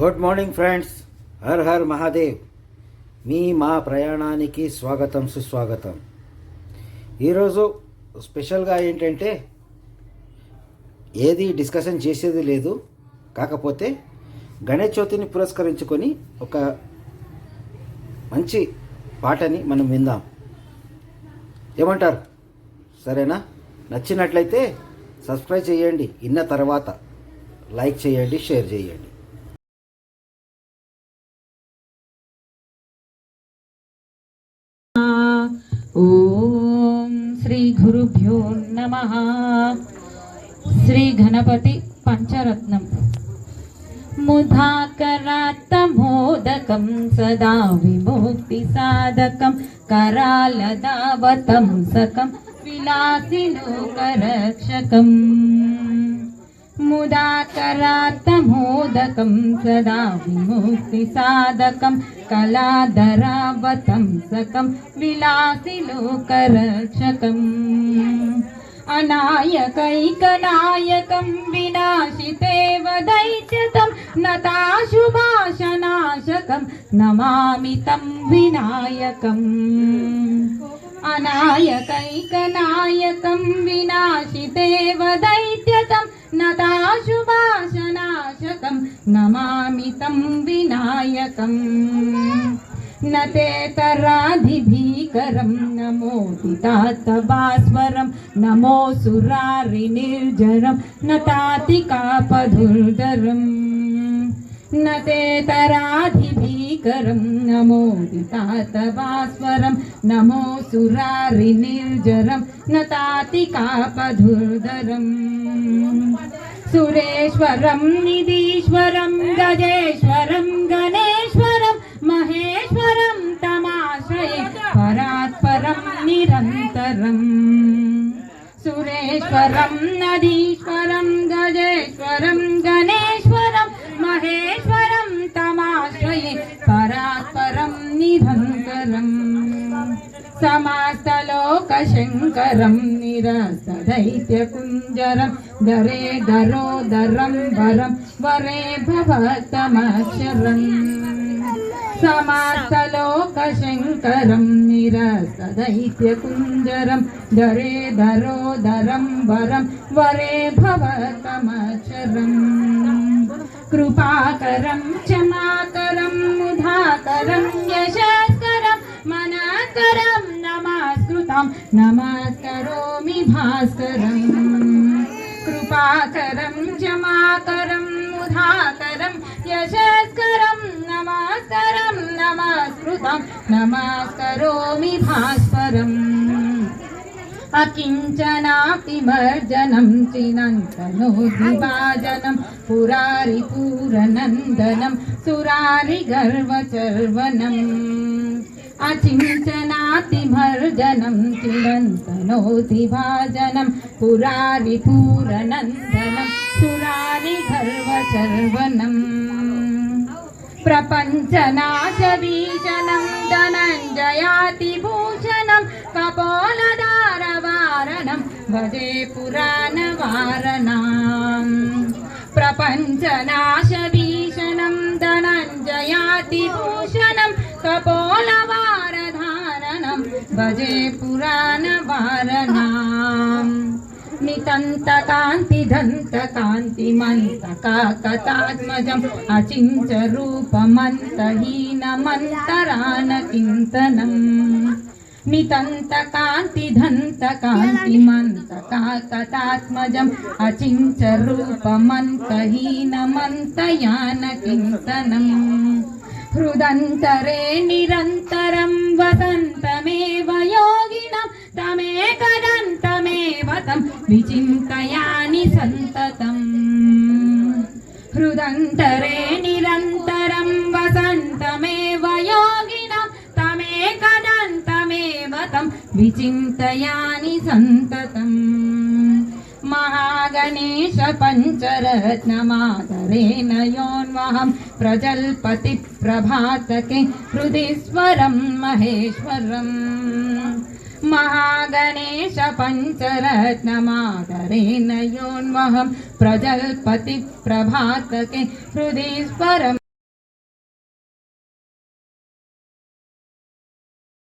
Good morning friends. Har Har Mahadev. మీ మా ప్రయాణానికి స్వాగతం సుస్వాగతం. ఈరోజు స్పెషల్గా ఏంటంటే ఏది డిస్కషన్ చేసేది లేదు. కాకపోతే గణేష్ చవితిని పురస్కరించుకొని ఒక మంచి పాటని మనం విందాం. ఏమంటారు? సరేనా? నచ్చినట్లయితే సబ్స్క్రైబ్ చేయండి. ఇన్న తర్వాత లైక్ చేయండి షేర్ చేయండి. ఓం శ్రీ గురుభ్యో నమ శ్రీ గణపతి పంచరత్నం ముధాకరాత్తమోదకం సదా విముక్తి సాధకం करालदावतं सकं विलासिलोकरक्षकम् मुदाकरात्तमोदकं सदा विमुक्तिसाधकं कलाधरावतं सकं विलासिलोकरक्षकम् अनायकैकनायकं विनाशितेव दैत्यतं नताशुभाशनाशकं नमामि तं विनायकम्। अनायकैकनायकं विनाशितेव दैत्यतं विनायकम् न ते तराधिभीकरं नमोदितात्तभास्वरं नमो सुरारिनिर्जरं न तातिकापधुर्धरम् न ते तराधिभीकरं नमोदितात्तभास्वरं नमो सुरारिनिर्जरं न तातिकापधुर्धरम् సురేశ్వరం నిధీశ్వరం గజేశ్వరం గణేశ్వరం మహేశ్వరం తమాశ్రయ పరాత్పరం నిరంతరం. సురేశ్వరం నదీశ్వరం గజేశ్వరం గణేశ్వరం समास्तलोकशङ्करं निरस्तदैत्यकुञ्जरं दरे दरोदरं वरं वरे भवतमक्षरम् समास्तलोकशङ्करं निरस्तदैत्यकुञ्जरं दरे दरोदरं वरं वरे भवतमक्षरम् कृपाकरं क्षमाकरं नमस्कृतं नमस्करोमि भास्करम्। कृपाकरं क्षमाकरं मुधाकरं यशस्करं नमस्करं नमस्कृतं नमस्करोमि भास्करम्। अकिञ्चनातिमर्जनं चिनन्तनोद्विभाजनं पुरारिपूरनन्दनं सुरारिगर्वचर्वनम्। जनं चिरन्तनो दिभाजनं पुरारिपुरनन्दनं पुराणि सर्वनं प्रपञ्च नाशभीषणं धनञ्जयातिभूषणं कपोलदारवारणं भजे पुराणवारणाम् प्रपञ्चनाशबीजनं धनञ्जयातिभूषणं कपोल भजे पुराणवारणाम् नितन्तकान्तिधन्तकान्तिमन्तकाकतात्मजम् अचिञ्चरूपमन्तहीनमन्तरानचिन्तनम् नितन्तकान्तिधन्तकान्तिमन्तकाकतात्मजम् अचिञ्चरूपमन्तहीनमन्तयानचिन्तनम् हृदन्तरे निरन्तरं वसन्तमेव योगिनं तमेकदन्तमेव तं विचिन्तयानि सन्ततम् हृदन्तरे निरन्तरं वसन्तमेव योगिनं तमेकदन्तमेव तं विचिन्तयानि सन्ततम् महागणेश पञ्चरत्नमादरेण योन्वहं प्रजल्पति प्रभातके हृदि स्वरं महेश्वरम्। महागणेश पञ्चरत्नमादरेण योन्वहं प्रजल्पति प्रभातके हृदि स्वरम्